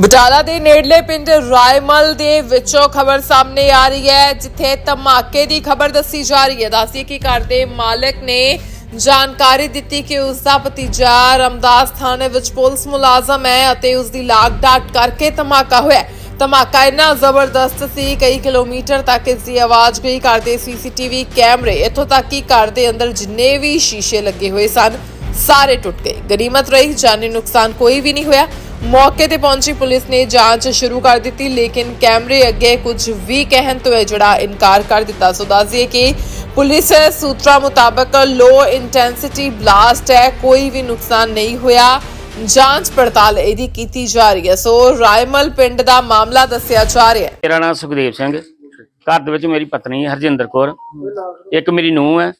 ਬਟਾਲਾ ਦੇ ਨੇੜਲੇ ਪਿੰਡ ਰਾਇਮਲ ਦੇ ਵਿੱਚੋਂ ਖਬਰ ਸਾਹਮਣੇ ਆ ਰਹੀ ਹੈ, ਜਿੱਥੇ ਧਮਾਕੇ ਦੀ ਖਬਰ ਦੱਸੀ ਜਾ ਰਹੀ ਹੈ। ਦੱਸਦੀ ਕਿ ਘਰ ਦੇ ਮਾਲਕ ਨੇ ਜਾਣਕਾਰੀ ਦਿੱਤੀ ਕਿ ਉਸ ਦਾ ਭਤੀਜਾ ਰਮਦਾਸ ਥਾਣੇ ਵਿੱਚ ਪੁਲਿਸ ਮੁਲਾਜ਼ਮ ਹੈ ਅਤੇ ਉਸ ਦੀ ਲਾਗ ਡਾਟ ਕਰਕੇ ਧਮਾਕਾ ਹੋਇਆ ਧਮਾਕਾ ਇੰਨਾ ਜ਼ਬਰਦਸਤ ਸੀ, ਕਈ ਕਿਲੋਮੀਟਰ ਤੱਕ ਇਸ ਦੀ ਆਵਾਜ਼ ਗਈ। ਘਰ ਦੇ ਸੀਸੀਟੀਵੀ ਕੈਮਰੇ ਇੱਥੋਂ ਤੱਕ ਕਿ ਘਰ ਦੇ ਅੰਦਰ ਜਿੰਨੇ ਵੀ ਸ਼ੀਸ਼ੇ ਲੱਗੇ ਹੋਏ ਸਨ, ਸਾਰੇ ਟੁੱਟ ਗਏ। ਗਨੀਮਤ ਰਹੀ, ਜਾਨੀ ਨੁਕਸਾਨ ਕੋਈ ਵੀ ਨਹੀਂ ਹੋਇਆ। ਮੌਕੇ ਤੇ ਪਹੁੰਚੀ ਪੁਲਿਸ ਨੇ ਜਾਂਚ ਸ਼ੁਰੂ ਕਰ ਦਿੱਤੀ, ਲੇਕਿਨ ਕੈਮਰੇ ਅੱਗੇ ਕੁਝ ਵੀ ਕਹਿਣ ਤੋਂ ਹੈ ਜਿਹੜਾ ਇਨਕਾਰ ਕਰ ਦਿੱਤਾ। ਸੋ ਦੱਸਦੀਏ ਕਿ ਪੁਲਿਸ ਸੂਤਰਾਂ ਮੁਤਾਬਕ ਲੋ ਇੰਟੈਂਸਿਟੀ ਬਲਾਸਟ ਹੈ, ਕੋਈ ਵੀ ਨੁਕਸਾਨ ਨਹੀਂ ਹੋਇਆ। ਜਾਂਚ ਪੜਤਾਲ ਇਹਦੀ ਕੀਤੀ ਜਾ ਰਹੀ ਹੈ। ਸੋ ਰਾਇਮਲ ਪਿੰਡ ਦਾ ਮਾਮਲਾ ਦੱਸਿਆ ਜਾ ਰਿਹਾ ਹੈ। ਮੇਰਾ ਨਾਮ ਸੁਖਦੇਵ ਸਿੰਘ ਘਰ ਦੇ ਵਿੱਚ ਮੇਰੀ ਪਤਨੀ ਹਰਜਿੰਦਰ ਕੌਰ। ਇੱਕ ਮੇਰੀ ਨੂੰਹ ਹੈ।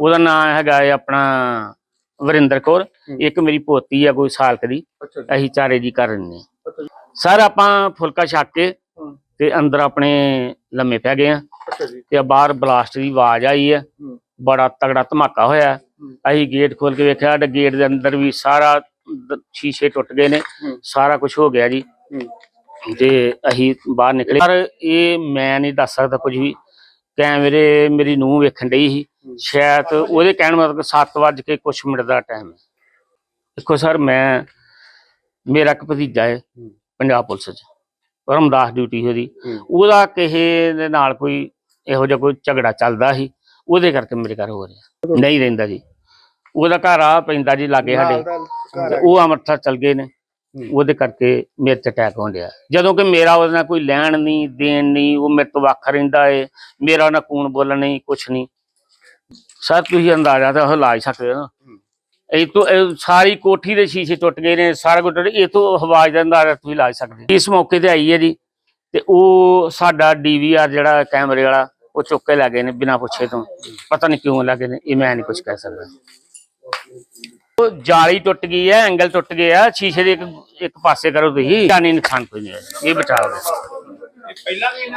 ਉਹਦਾ ਨਾਮ ਹੈਗਾ ਹੈ ਆਪਣਾ ਵਰਿੰਦਰ ਕੌਰ ਇੱਕ ਮੇਰੀ ਪੋਤੀ ਹੈ ਕੋਈ ਸਾਲ ਕੁ ਦੀ ਅਸੀਂ ਚਾਰੇ ਜੀ ਕਰ ਰਹੇ ਹਾਂ। ਸਰ ਆਪਾਂ ਫੁਲਕਾ ਛੱਕ ਕੇ ਤੇ ਅੰਦਰ ਆਪਣੇ ਲੰਮੇ ਪੈ ਗਏ ਆ ਤੇ ਬਾਹਰ ਬਲਾਸਟ ਦੀ ਆਵਾਜ਼ ਆਈ ਹੈ। ਬੜਾ ਤਗੜਾ ਧਮਾਕਾ ਹੋਇਆ। ਅਸੀਂ ਗੇਟ ਖੋਲ ਕੇ ਵੇਖਿਆ ਤੇ ਗੇਟ ਦੇ ਅੰਦਰ ਵੀ ਸਾਰਾ ਸ਼ੀਸ਼ੇ ਟੁੱਟ ਗਏ ਨੇ। ਸਾਰਾ ਕੁਝ ਹੋ ਗਿਆ ਜੀ। ਤੇ ਅਸੀਂ ਬਾਹਰ ਨਿਕਲੇ। ਪਰ ਇਹ ਮੈਂ ਨਹੀਂ ਦੱਸ ਸਕਦਾ ਕੁਝ ਵੀ। ਕੈਮਰੇ ਮੇਰੀ ਨੂੰਹ ਵੇਖਣ ਡਈ ਸੀ। ਸ਼ਾਇਦ ਉਹਦੇ ਕਹਿਣ ਮਤਲਬ 7 ਵਜੇ ਕੇ ਕੁਝ ਮਿੰਟ ਦਾ ਟਾਈਮ ਹੈ। ਦੇਖੋ ਸਰ ਮੈਂ ਮੇਰਾ ਇੱਕ ਭਤੀਜਾ ਹੈ ਪੰਜਾਬ ਪੁਲਿਸ 'ਚ ਰਮਦਾਸ ਡਿਊਟੀ ਉਹਦੀ। ਉਹਦਾ ਕਿਸੇ ਦੇ ਨਾਲ ਕੋਈ ਇਹੋ ਜਿਹਾ ਕੋਈ ਝਗੜਾ ਚੱਲਦਾ ਸੀ ਉਹਦੇ ਕਰਕੇ ਮੇਰੇ ਘਰ ਹੋ ਰਿਹਾ। ਨਹੀਂ ਰਹਿੰਦਾ ਜੀ। ਉਹਦਾ ਘਰ ਆ ਪੈਂਦਾ ਜੀ ਲਾਗੇ ਸਾਡੇ। ਉਹ ਅੰਮ੍ਰਿਤਸਰ ਚਲ ਗਏ ਨੇ। ਉਹਦੇ ਕਰਕੇ ਮੇਰੇ ਤੇ ਅਟੈਕ ਹੋਣ ਡਿਆ। ਜਦੋਂ ਕਿ ਮੇਰਾ ਉਹਦੇ ਨਾਲ ਕੋਈ ਲੈਣ ਨਹੀਂ ਦੇਣ ਨਹੀਂ ਉਹ ਮੇਰੇ ਤੋਂ ਵੱਖ ਰਹਿੰਦਾ ਏ। ਮੇਰਾ ਉਹਨਾਂ ਕੂਣ ਬੋਲਣ ਨਹੀਂ ਕੁਛ ਨਹੀਂ। ਸਰ ਤੁਸੀਂ ਅੰਦਾਜ਼ਾ ਤਾਂ ਉਹ ਲਾ ਹੀ ਸਕਦੇ ਹੋ। ਨਾ ਇਹ ਤੋਂ ਇਹ ਸਾਰੀ ਕੋਠੀ ਦੇ ਸ਼ੀਸ਼ੇ ਟੁੱਟ ਗਏ ਨੇ ਸਾਰਾ ਕੁਝ ਟੁੱਟ ਇਹ ਤੋਂ ਆਵਾਜ਼ ਦਾ ਅੰਦਾਜ਼ਾ ਤੁਸੀਂ ਲਾ ਹੀ ਸਕਦੇ ਹੋ। ਇਸ ਮੌਕੇ ਤੇ ਆਈ ਹੈ ਜੀ ਤੇ ਉਹ ਸਾਡਾ ਡੀਵੀਆਰ ਜਿਹੜਾ ਕੈਮਰੇ ਵਾਲਾ ਉਹ ਚੁੱਕ ਕੇ ਲੈ ਗਏ ਨੇ ਬਿਨਾਂ ਪੁੱਛੇ ਤੋਂ। ਪਤਾ ਨਹੀਂ ਕਿਉਂ ਲੈ ਗਏ ਨੇ ਇਹ ਮੈਂ ਨਹੀਂ ਕੁਝ ਕਹਿ ਸਕਦਾ। ਉਹ ਜਾਲੀ ਟੁੱਟ ਗਈ ਹੈ ਐਂਗਲ ਟੁੱਟ ਗਿਆ ਸ਼ੀਸ਼ੇ ਦੇ ਇੱਕ ਇੱਕ ਪਾਸੇ ਕਰੋ ਤੁਸੀਂ ਜਾਨੀ ਨੁਕਸਾਨ ਕੋਈ ਨਹੀਂ ਹੋਇਆ। ਇਹ ਬਚਾਓ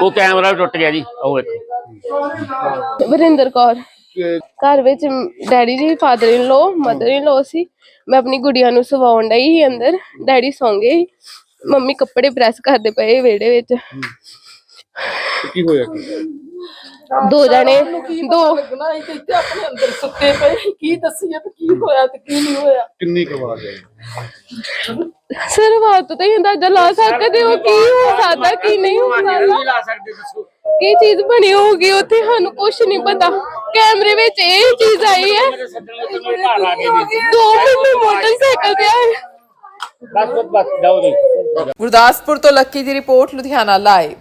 ਉਹ ਕੈਮਰਾ ਵੀ ਟੁੱਟ ਗਿਆ ਜੀ ਉਹ ਵੇਖੋ ਵਰਿੰਦਰ ਕੌਰ। ਘਰ ਵਿੱਚ ਡੈਡੀ ਜੀ father in low mother in ਲੋ ਸੀ। ਮੈਂ ਆਪਣੀ ਗੁੜੀਆ ਨੂੰ ਸਵਾਉਣ ਡਈ ਸੀ ਅੰਦਰ। ਡੈਡੀ ਸੌਂ ਗਏ ਸੀ। ਮੰਮੀ ਕੱਪੜੇ ਪ੍ਰੈਸ ਕਰਦੇ ਪਏ ਵਿਹੜੇ ਵਿੱਚ। ਕੀ ਹੋਇਆ? ਕੀ ਦੋ ਜਣੇ ਦੋ ਲੱਗਣਾ ਸੀ ਤੇ ਇੱਥੇ ਆਪਣੇ ਅੰਦਰ ਸੁੱਤੇ ਪਏ। ਕੀ ਦੱਸੀਏ ਤੇ ਕੀ ਹੋਇਆ ਤੇ ਕੀ ਨਹੀਂ ਹੋਇਆ? ਕਿੰਨੀ ਕੁ ਆਵਾਜ਼ ਆਈ? ਸਰ ਬਾਤ ਤਾਂ ਹੀ ਅੰਦਾਜ਼ਾ ਲਾ ਸਕਦੇ ਹੋ ਕੀ ਹੋ ਸਕਦਾ ਕੀ ਨਹੀਂ ਹੋ ਸਕਦਾ ਲਾ ਸਕਦੇ ਦੱਸੋ। ਕੀ ਚੀਜ਼ ਬਣੀ ਹੋਊਗੀ ਉੱਥੇ ਸਾਨੂੰ ਕੁਝ ਨਹੀਂ ਪਤਾ। ਕੈਮਰੇ ਵਿੱਚ ਇਹ ਚੀਜ਼ ਆਈ ਹੈ। ਘਰ ਆ ਗਏ ਨੇ ਦੋ ਮਿੰਟ ਮੋਟਰਸਾਈਕਲ ਤੇ ਆਏ। ਬਸ ਬਸ ਬਸ ਜਾਓ ਜੀ। ਗੁਰਦਾਸਪੁਰ ਤੋਂ ਲੱਕੀ ਦੀ ਰਿਪੋਰਟ ਲੁਧਿਆਣਾ ਲਾਈਵ।